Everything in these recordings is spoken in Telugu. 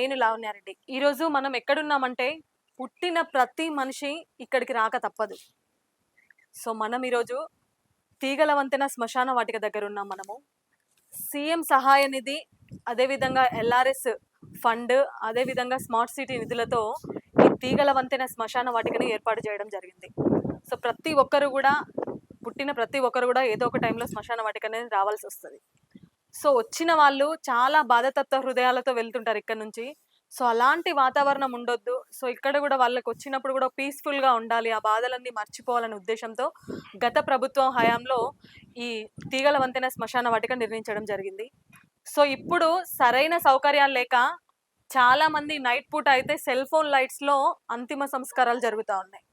నేను లావణ్యారెడ్డి ఈరోజు మనం ఎక్కడున్నామంటే పుట్టిన ప్రతి మనిషి ఇక్కడికి రాక తప్పదు. సో మనం ఈరోజు తీగల వంతెన శ్మశాన వాటిక దగ్గర ఉన్నాం మనము. సీఎం సహాయ నిధి అదేవిధంగా ఎల్ఆర్ఎస్ ఫండ్ అదేవిధంగా స్మార్ట్ సిటీ నిధులతో ఈ తీగల వంతెన శ్మశాన వాటికని ఏర్పాటు చేయడం జరిగింది. సో ప్రతి ఒక్కరు కూడా పుట్టిన ప్రతి ఒక్కరు కూడా ఏదో ఒక టైంలో శ్మశాన వాటిక అనేది రావాల్సి వస్తుంది. సో వచ్చిన వాళ్ళు చాలా బాధతత్వ హృదయాలతో వెళ్తుంటారు ఇక్కడ నుంచి. సో అలాంటి వాతావరణం ఉండొద్దు. సో ఇక్కడ కూడా వాళ్ళకి వచ్చినప్పుడు కూడా పీస్ఫుల్గా ఉండాలి. ఆ బాధలన్నీ మర్చిపోవాలనే ఉద్దేశంతో గత ప్రభుత్వం హయాంలో ఈ తీగల వంతెన శ్మశాన వాటిక నిర్మించడం జరిగింది. సో ఇప్పుడు సరైన సౌకర్యాలు లేక చాలా మంది నైట్ పూట అయితే సెల్ ఫోన్ లైట్స్లో అంతిమ సంస్కారాలు జరుగుతూ ఉన్నాయి.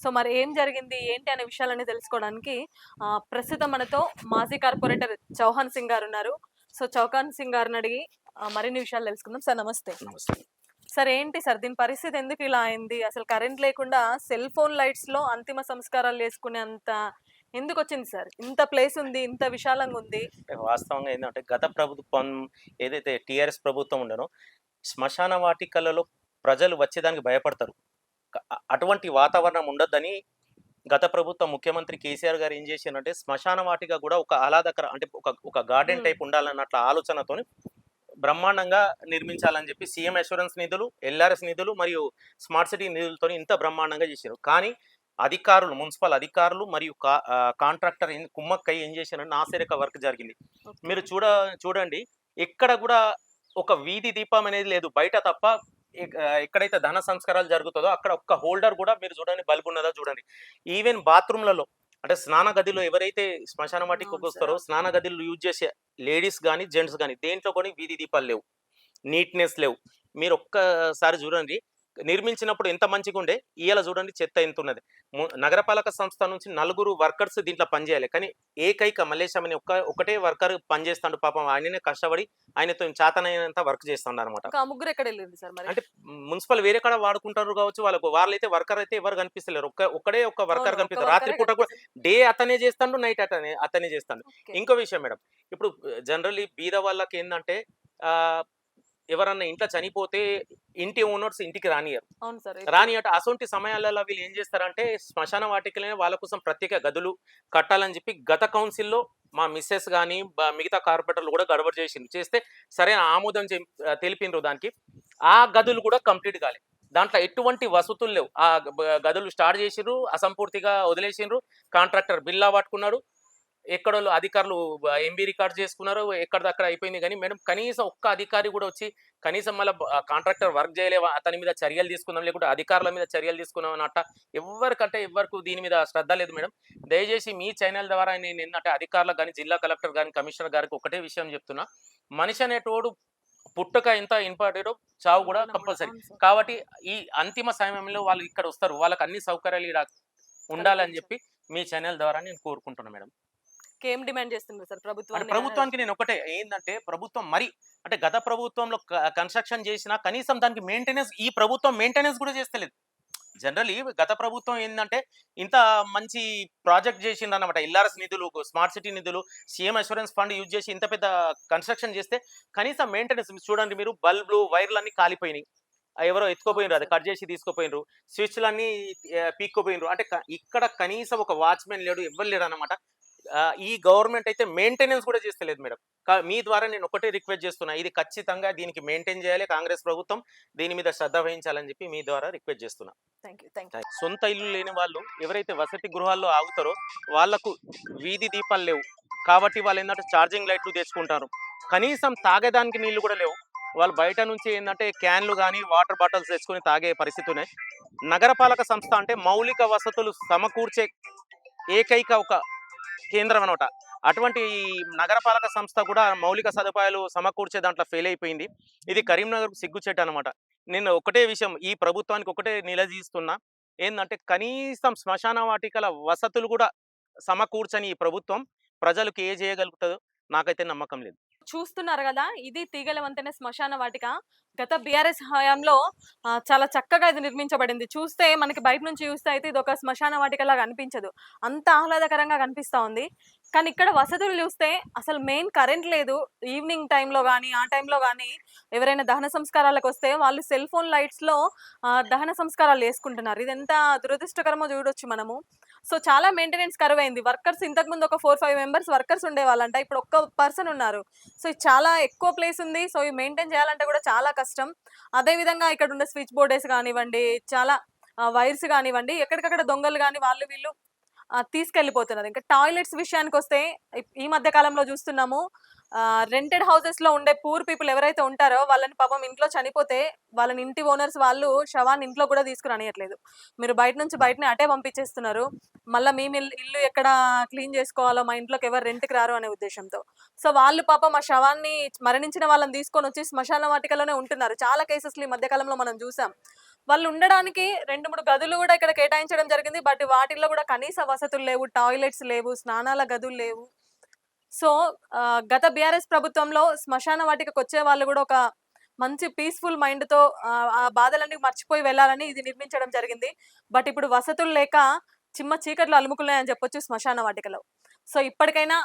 సో మరి ఏం జరిగింది? ఏంటి అనే విషయాలన్నీ తెలుసుకోవడానికి ఆ, ప్రస్తుతం మనతో మాజీ కార్పొరేటర్ చౌహాన్ సింగ్ గారు ఉన్నారు సో చౌహాన్ సింగ్ గారిని అడిగి మరిన్ని విషయాలు తెలుసుకుందాం. సార్ నమస్తే. నమస్తే. సార్ ఏంటి సార్ దీని పరిస్థితి ఎందుకు ఇలా అయింది? అసలు కరెంట్ లేకుండా సెల్ ఫోన్ లైట్స్లో అంతిమ సంస్కారాలు చేసుకునే అంత ఎందుకు వచ్చింది సార్? ఇంత ప్లేస్ ఉంది ఇంత విశాలంగా ఉంది. వాస్తవంగా ఏంటంటే గత ప్రభుత్వం ఏదైతే టిఆర్ఎస్ ప్రభుత్వం ఉండనో శ్మశాన వాటికలలో ప్రజలు వచ్చేదానికి భయపడతారు. అటువంటి వాతావరణం ఉండొద్దని గత ప్రభుత్వం ముఖ్యమంత్రి కేసీఆర్ గారు ఏం చేశారంటే శ్మశాన వాటిక కూడా ఒక ఆహ్లాదకర అంటే ఒక ఒక గార్డెన్. టైప్ ఉండాలన్నట్ల ఆలోచనతోని బ్రహ్మాండంగా నిర్మించాలని చెప్పి సీఎం అష్యూరెన్స్ నిధులు ఎల్ఆర్ఎస్ నిధులు మరియు స్మార్ట్ సిటీ నిధులతో ఇంత బ్రహ్మాండంగా చేశారు. కానీ అధికారులు మున్సిపల్ అధికారులు మరియు కాంట్రాక్టర్ కుమ్మక్కై ఏం చేశారంటే నాసిరక వర్క్ జరిగింది. మీరు చూడ చూడండి ఎక్కడ కూడా ఒక వీధి దీపం అనేది లేదు. బయట తప్ప ఎక్కడైతే ధన సంస్కారాలు జరుగుతుందో అక్కడ ఒక్క హోల్డర్ కూడా మీరు చూడండి బల్బ్ ఉన్నదా చూడండి. ఈవెన్ బాత్రూమ్లలో అంటే స్నాన గదిలో ఎవరైతే శ్మశాన వాటికి వస్తారో సార్. స్నాన గదిలో యూజ్ చేసే లేడీస్ కానీ జెంట్స్ కానీ దేంట్లో కూడా వీధి దీపాలు లేవు. నీట్నెస్ లేవు. మీరు ఒక్కసారి చూడండి నిర్మించినప్పుడు ఎంత మంచిగా ఉండే ఇవాళ చూడండి చెత్త ఎంత ఉన్నది నగరపాలక సంస్థ నుంచి నలుగురు వర్కర్స్ దీంట్లో పనిచేయాలి. కానీ ఏకైక మల్లేశం అని ఒక్క ఒకటే వర్కర్ పనిచేస్తాడు పాపం. ఆయననే కష్టపడి ఆయనతో చేతనైనంత వర్క్ చేస్తాడు అనమాట ఒక ముగ్గురు ఎక్కడ వెళ్ళింది సార్ అంటే మున్సిపల్ వేరే కాడ వాడుకుంటారు కావచ్చు. వాళ్ళకు వాళ్ళైతే వర్కర్ అయితే ఎవరు కనిపిస్తలేరు. ఒక్క ఒక్క అవును, వర్కర్ కనిపిస్తారు. రాత్రి పూట కూడా. డే అతనే చేస్తాడు నైట్ అతనే అతనే చేస్తాడు. ఇంకో విషయం మేడం. ఇప్పుడు జనరల్లీ బీద వాళ్ళకి ఏంటంటే ఆ, ఎవరన్నా ఇంట్లో చనిపోతే ఇంటి ఓనర్స్ ఇంటికి రానియరు. అవును సార్ రాని అంటే అసొంటి సమయాలలో వీళ్ళు ఏం చేస్తారంటే శ్మశాన వాటికలనే వాళ్ళ కోసం ప్రత్యేక గదులు కట్టాలని చెప్పి గత కౌన్సిల్లో మా మిస్సెస్ కానీ మిగతా కార్పొరేటర్లు కూడా గడబడి చేసింది చేస్తే సరైన ఆమోదం తెలిపినరు దానికి. ఆ గదులు కూడా కంప్లీట్ కాలే. దాంట్లో ఎటువంటి వసతులు లేవు. ఆ గదులు స్టార్ట్ చేసిండ్రు అసంపూర్తిగా వదిలేసిండ్రు. కాంట్రాక్టర్ బిల్లా పట్టుకున్నాడు. ఎక్కడో అధికారులు ఎంబీ రికార్డ్ చేసుకున్నారు ఎక్కడిదక్కడ అయిపోయింది కానీ మేడం కనీసం ఒక్క అధికారి కూడా వచ్చి కనీసం మళ్ళీ కాంట్రాక్టర్ వర్క్ చేయలేవా అతని మీద చర్యలు తీసుకుందాం లేకుంటే అధికారుల మీద చర్యలు తీసుకుందాం అన్నట్ట ఎవరికంటే ఎవరికి దీని మీద శ్రద్ధ లేదు మేడం. దయచేసి మీ ఛానల్ ద్వారా నేను ఏంటంటే అధికారులకు కానీ జిల్లా కలెక్టర్ కానీ కమిషనర్ గారికి ఒకటే విషయం చెప్తున్నా. మనిషి అనేటోడు పుట్టుక ఎంత ఇంపార్టెంట్ చావు కూడా కంపల్సరీ. కాబట్టి ఈ అంతిమ సమయంలో వాళ్ళు ఇక్కడ వస్తారు. వాళ్ళకి అన్ని సౌకర్యాలు ఇక్కడ ఉండాలని చెప్పి మీ ఛానల్ ద్వారా నేను కోరుకుంటున్నాను మేడం. ఏం డిమాండ్ చేస్తున్నారు సార్ ప్రభుత్వం ప్రభుత్వానికి నేను ఒకటే ఏంటంటే ప్రభుత్వం మరి అంటే గత ప్రభుత్వంలో కన్స్ట్రక్షన్ చేసినా కనీసం దానికి మెయింటెనెన్స్ ఈ ప్రభుత్వం మెయింటెనెన్స్ కూడా చేస్తలేదు. జనరల్లీ గత ప్రభుత్వం ఏంటంటే ఇంత మంచి ప్రాజెక్ట్ చేసింది అనమాట ఎల్ఆర్ఎస్ నిధులు స్మార్ట్ సిటీ నిధులు సీఎం అష్యూరెన్స్ ఫండ్ యూజ్ చేసి ఇంత పెద్ద కన్స్ట్రక్షన్ చేస్తే కనీసం మెయింటెనెన్స్ చూడండి మీరు బల్బులు వైర్లు అన్ని కాలిపోయినాయి ఎవరో ఎత్తుకోపోయినరు అది కట్ చేసి తీసుకుపోయినరు స్విచ్లు అన్ని పీక్కోపోయినరు. అంటే ఇక్కడ కనీసం ఒక వాచ్మెన్ లేడు ఎవ్వరు లేడు అనమాట ఈ గవర్నమెంట్ అయితే మెయింటెనెన్స్ కూడా చేస్తలేదు మేడం. మీ ద్వారా నేను ఒకటే రిక్వెస్ట్ చేస్తున్నా ఇది ఖచ్చితంగా దీనికి మెయింటైన్ చేయాలి కాంగ్రెస్ ప్రభుత్వం దీని మీద శ్రద్ధ వహించాలని చెప్పి మీ ద్వారా రిక్వెస్ట్ చేస్తున్నా. సొంత ఇల్లు లేని వాళ్ళు ఎవరైతే వసతి గృహాల్లో ఆగుతారో వాళ్ళకు వీధి దీపాలు లేవు. కాబట్టి వాళ్ళు ఏంటంటే ఛార్జింగ్ లైట్లు తెచ్చుకుంటారు. కనీసం తాగేదానికి నీళ్ళు కూడా లేవు. వాళ్ళు బయట నుంచి ఏంటంటే క్యాన్లు కానీ వాటర్ బాటిల్స్ తెచ్చుకొని తాగే పరిస్థితి ఉన్నాయి. నగరపాలక సంస్థ అంటే మౌలిక వసతులు సమకూర్చే ఏకైక ఒక కేంద్రం అనమాట అటువంటి ఈ నగరపాలక సంస్థ కూడా మౌలిక సదుపాయాలు సమకూర్చే దాంట్లో ఫెయిల్ అయిపోయింది. ఇది కరీంనగర్ సిగ్గుచెట్టు అనమాట నేను ఒకటే విషయం ఈ ప్రభుత్వానికి ఒకటే నిలదీస్తున్నా. ఏంటంటే కనీసం శ్మశాన వాటికల వసతులు కూడా సమకూర్చని ఈ ప్రభుత్వం ప్రజలకు ఏ చేయగలుగుతుందో నాకైతే నమ్మకం లేదు. చూస్తున్నారు కదా! ఇది తీగల వంతెన శ్మశాన వాటిక. గత బీఆర్ఎస్ హయాంలో చాలా చక్కగా ఇది నిర్మించబడింది. చూస్తే మనకి బయట నుంచి చూస్తే అయితే ఇది ఒక శ్మశాన వాటికలా అనిపించదు. అంత ఆహ్లాదకరంగా కనిపిస్తా ఉంది. కానీ ఇక్కడ వసతులు చూస్తే అసలు మెయిన్ కరెంట్ లేదు. ఈవినింగ్ టైంలో కానీ ఆ టైంలో కానీ ఎవరైనా దహన సంస్కారాలకు వస్తే వాళ్ళు సెల్ ఫోన్ లైట్స్లో దహన సంస్కారాలు చేసుకుంటున్నారు ఇది ఎంత దురదృష్టకరమో చూడొచ్చు మనము. సో చాలా మెయింటెనెన్స్ కరువు అయింది వర్కర్స్ ఇంతకుముందు ఒక ఫోర్ ఫైవ్ మెంబర్స్ వర్కర్స్ ఉండేవాళ్ళంట. ఇప్పుడు ఒక్క పర్సన్ ఉన్నారు. సో ఇది చాలా ఎక్కువ ప్లేస్ ఉంది. సో ఇవి మెయింటైన్ చేయాలంటే కూడా చాలా కష్టం. అదే విధంగా ఇక్కడ ఉండే స్విచ్ బోర్డెస్ కానివ్వండి చాలా వైర్స్ కానివ్వండి ఎక్కడికక్కడ దొంగలు కానీ వాళ్ళు వీళ్ళు తీసుకెళ్ళిపోతున్నారు. ఇంకా టాయిలెట్స్ విషయానికి వస్తే ఈ మధ్య కాలంలో చూస్తున్నాము రెంటెడ్ హౌసెస్లో ఉండే పూర్ పీపుల్ ఎవరైతే ఉంటారో వాళ్ళని పాపం ఇంట్లో చనిపోతే వాళ్ళని ఇంటి ఓనర్స్ వాళ్ళు శవాన్ని ఇంట్లో కూడా తీసుకురానియట్లేదు. మీరు బయట నుంచి బయటనే అటే పంపించేస్తున్నారు. మళ్ళీ మేము ఇల్లు ఇల్లు ఎక్కడ క్లీన్ చేసుకోవాలో మా ఇంట్లోకి ఎవరు రెంట్కి రారు అనే ఉద్దేశంతో. సో వాళ్ళు పాపం ఆ శవాన్ని మరణించిన వాళ్ళని తీసుకొని వచ్చి శ్మశాన వాటికలోనే ఉంటున్నారు. చాలా కేసెస్లు ఈ మధ్యకాలంలో మనం చూసాం. వాళ్ళు ఉండడానికి రెండు మూడు గదులు కూడా ఇక్కడ కేటాయించడం జరిగింది. బట్ వాటిల్లో కూడా కనీస వసతులు లేవు టాయిలెట్స్ లేవు స్నానాల గదులు లేవు. సో గత బీఆర్ఎస్ ప్రభుత్వంలో శ్మశాన వాటికకు వచ్చే వాళ్ళు కూడా ఒక మంచి పీస్ఫుల్ మైండ్తో ఆ బాధలన్నీ మర్చిపోయి వెళ్ళాలని ఇది నిర్మించడం జరిగింది. బట్ ఇప్పుడు వసతులు లేక చిమ్మ చీకట్లు అలుముకున్నాయని చెప్పొచ్చు శ్మశాన వాటికలో. సో ఇప్పటికైనా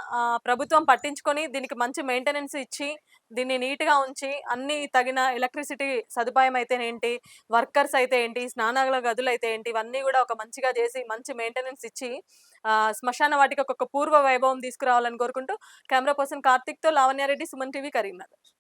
ప్రభుత్వం పట్టించుకొని దీనికి మంచి మెయింటెనెన్స్ ఇచ్చి దీన్ని నీట్గా ఉంచి అన్ని తగిన ఎలక్ట్రిసిటీ సదుపాయం అయితే ఏంటి వర్కర్స్ అయితే ఏంటి స్నానాల గదులు అయితే ఏంటి ఇవన్నీ కూడా ఒక మంచిగా చేసి మంచి మెయింటెనెన్స్ ఇచ్చి శ్మశాన వాటికి ఒక పూర్వ వైభవం తీసుకురావాలని కోరుకుంటూ కెమెరా పర్సన్ కార్తిక్తో లావణ్యారెడ్డి సుమన్ టీవీ కరీంనగర్.